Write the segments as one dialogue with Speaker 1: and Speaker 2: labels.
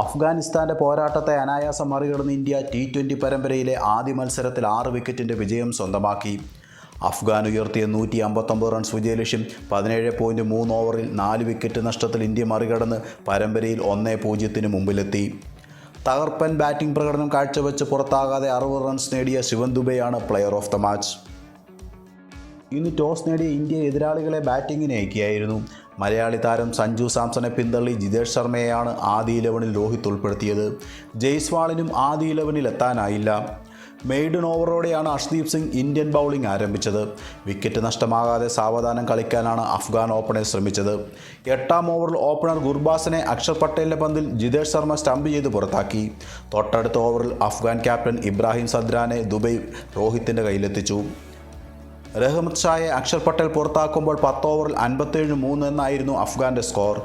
Speaker 1: അഫ്ഗാനിസ്ഥാന്റെ പോരാട്ടത്തെ അനായാസം മറികടന്ന് India T twenty പരമ്പരയിലെ ആദ്യ മത്സരത്തിൽ ആറ് വിക്കറ്റിന്റെ വിജയം സ്വന്തമാക്കി. അഫ്ഗാൻ ഉയർത്തിയ നൂറ്റി അമ്പത്തൊമ്പത് റൺസ് വിജയലക്ഷ്യം പതിനേഴ് പോയിന്റ് മൂന്ന് ഓവറിൽ നാല് വിക്കറ്റ് നഷ്ടത്തിൽ ഇന്ത്യ മറികടന്ന് പരമ്പരയിൽ ഒന്നേ പൂജ്യത്തിന് മുമ്പിലെത്തി. തകർപ്പൻ ബാറ്റിംഗ് പ്രകടനം കാഴ്ചവെച്ച് പുറത്താകാതെ അറുപത് റൺസ് നേടിയ ശിവൻ ദുബെയാണ് പ്ലെയർ ഓഫ് ദ മാച്ച് ഇന്ന് ടോസ് നേടിയ ഇന്ത്യ എതിരാളികളെ ബാറ്റിങ്ങിന് അയക്കുകയായിരുന്നു മലയാളി താരം സഞ്ജു സാംസണെ പിന്തള്ളി ജിതേഷ് ശർമ്മയെയാണ് ആദ്യ ഇലവനിൽ രോഹിത് ഉൾപ്പെടുത്തിയത്. ജയ്സ്വാളിനും ആദ്യ ഇലവനിൽ എത്താനായില്ല. മെയ്ഡൻ ഓവറോടെയാണ് അഷ്ദീപ് സിംഗ് ഇന്ത്യൻ ബൗളിംഗ് ആരംഭിച്ചത്. വിക്കറ്റ് നഷ്ടമാകാതെ സാവധാനം കളിക്കാനാണ് അഫ്ഗാൻ ഓപ്പണർ ശ്രമിച്ചത്. എട്ടാം ഓവറിൽ ഓപ്പണർ ഗുർബാസിനെ അക്ഷർ പട്ടേലിന്റെ പന്തിൽ ജിതേഷ് ശർമ്മ സ്റ്റംപ് ചെയ്ത് പുറത്താക്കി. തൊട്ടടുത്ത ഓവറിൽ അഫ്ഗാൻ ക്യാപ്റ്റൻ ഇബ്രാഹിം സദ്രാനെ ദുബൈ രോഹിത്തിന്റെ കയ്യിലെത്തിച്ചു. റഹ്മത്ത് ഷായെ അക്ഷർ പട്ടേൽ പുറത്താക്കുമ്പോൾ പത്ത് ഓവറിൽ അൻപത്തേഴ് മൂന്ന് എന്നായിരുന്നു അഫ്ഗാന്റെ സ്കോർ.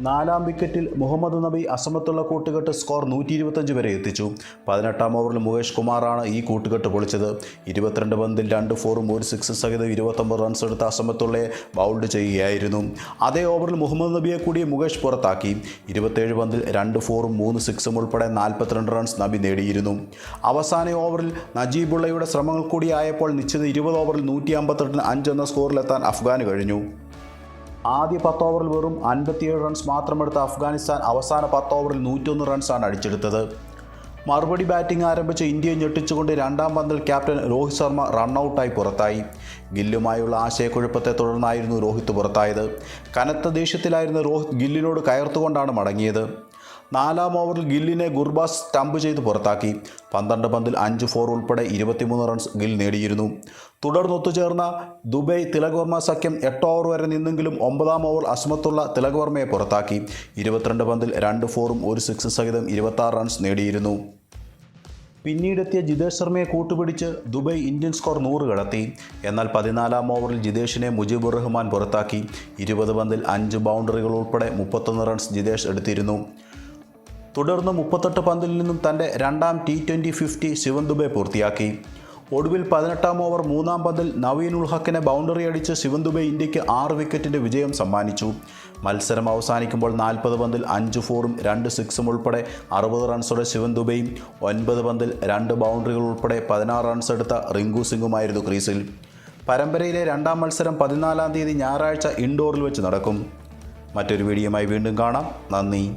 Speaker 1: നാലാം വിക്കറ്റിൽ മുഹമ്മദ് നബി അസമത്തുള്ള കൂട്ടുകെട്ട് സ്കോർ നൂറ്റി ഇരുപത്തഞ്ച് വരെ എത്തിച്ചു. പതിനെട്ടാം ഓവറിൽ മുകേഷ് കുമാറാണ് ഈ കൂട്ടുകെട്ട് പൊളിച്ചത്. ഇരുപത്തിരണ്ട് പന്തിൽ രണ്ട് ഫോറും ഒരു സിക്സ് സഹിതം ഇരുപത്തൊമ്പത് റൺസ് എടുത്ത അസമത്തുള്ളയെ ബൗൾഡ് ചെയ്യുകയായിരുന്നു. അതേ ഓവറിൽ മുഹമ്മദ് നബിയെ കൂടി മുകേഷ് പുറത്താക്കി. ഇരുപത്തേഴ് പന്തിൽ രണ്ട് ഫോറും മൂന്ന് സിക്സും ഉൾപ്പെടെ നാൽപ്പത്തിരണ്ട് റൺസ് നബി നേടിയിരുന്നു. അവസാന ഓവറിൽ നജീബുള്ളയുടെ ശ്രമങ്ങൾ കൂടിയായപ്പോൾ നിശ്ചിത ഇരുപത് ഓവറിൽ നൂറ്റി അമ്പത്തെട്ടിന് അഞ്ച് എന്ന സ്കോറിലെത്താൻ അഫ്ഗാന് കഴിഞ്ഞു. ആദ്യ പത്ത് ഓവറിൽ വെറും അൻപത്തിയേഴ് റൺസ് മാത്രമെടുത്ത അഫ്ഗാനിസ്ഥാൻ അവസാന പത്ത് ഓവറിൽ നൂറ്റൊന്ന് റൺസാണ് അടിച്ചെടുത്തത്. മറുപടി ബാറ്റിംഗ് ആരംഭിച്ച ഇന്ത്യയെ ഞെട്ടിച്ചുകൊണ്ട് രണ്ടാം പന്തിൽ ക്യാപ്റ്റൻ രോഹിത് ശർമ്മ റണ്ണൌട്ടായി പുറത്തായി. ഗില്ലുമായുള്ള ആശയക്കുഴപ്പത്തെ തുടർന്നായിരുന്നു രോഹിത് പുറത്തായത്. കനത്ത ദേഷ്യത്തിലായിരുന്ന രോഹിത് ഗില്ലിനോട് കയർത്തുകൊണ്ടാണ് മടങ്ങിയത്. നാലാം ഓവറിൽ ഗില്ലിനെ ഗുർബാസ് സ്റ്റംപ് ചെയ്ത് പുറത്താക്കി. പന്ത്രണ്ട് പന്തിൽ അഞ്ച് ഫോർ ഉൾപ്പെടെ ഇരുപത്തിമൂന്ന് റൺസ് ഗിൽ നേടിയിരുന്നു. തുടർന്ന് ഒത്തുചേർന്ന ദുബൈ തിലകവർമ്മ സഖ്യം എട്ട് ഓവർ വരെ നിന്നെങ്കിലും ഒമ്പതാം ഓവർ അസ്മത്തുള്ള തിലകവർമ്മയെ പുറത്താക്കി. ഇരുപത്തിരണ്ട് പന്തിൽ രണ്ട് ഫോറും ഒരു സിക്സ് സഹിതം ഇരുപത്താറ് റൺസ് നേടിയിരുന്നു. പിന്നീടെത്തിയ ജിതേഷ് ശർമ്മയെ കൂട്ടുപിടിച്ച് ദുബൈ ഇന്ത്യൻ സ്കോർ നൂറ് കടത്തി. എന്നാൽ പതിനാലാം ഓവറിൽ ജിതേഷിനെ മുജീബുർ റഹ്മാൻ പുറത്താക്കി. ഇരുപത് പന്തിൽ അഞ്ച് ബൗണ്ടറികൾ ഉൾപ്പെടെ മുപ്പത്തൊന്ന് റൺസ് ജിതേഷ് എടുത്തിരുന്നു. തുടർന്ന് മുപ്പത്തെട്ട് പന്തിൽ നിന്നും തന്റെ രണ്ടാം T twenty fifty Shivam Dube പൂർത്തിയാക്കി. ഒടുവിൽ പതിനെട്ടാം ഓവർ മൂന്നാം പന്തിൽ നവീൻ ഉൾഹക്കിനെ ബൗണ്ടറി അടിച്ച് ശിവൻ ദുബെ ഇന്ത്യയ്ക്ക് ആറ് വിക്കറ്റിന്റെ വിജയം സമ്മാനിച്ചു. മത്സരം അവസാനിക്കുമ്പോൾ നാൽപ്പത് പന്തിൽ അഞ്ച് ഫോറും രണ്ട് സിക്സും ഉൾപ്പെടെ അറുപത് റൺസോടെ ശിവൻ ദുബെയും ഒൻപത് പന്തിൽ രണ്ട് ബൗണ്ടറികൾ ഉൾപ്പെടെ പതിനാറ് റൺസ് എടുത്ത റിങ്കു സിംഗുമായിരുന്നു ക്രീസിൽ. പരമ്പരയിലെ രണ്ടാം മത്സരം പതിനാലാം തീയതി ഞായറാഴ്ച ഇൻഡോറിൽ വെച്ച് നടക്കും. മറ്റൊരു വീഡിയോയുമായി വീണ്ടും കാണാം. നന്ദി.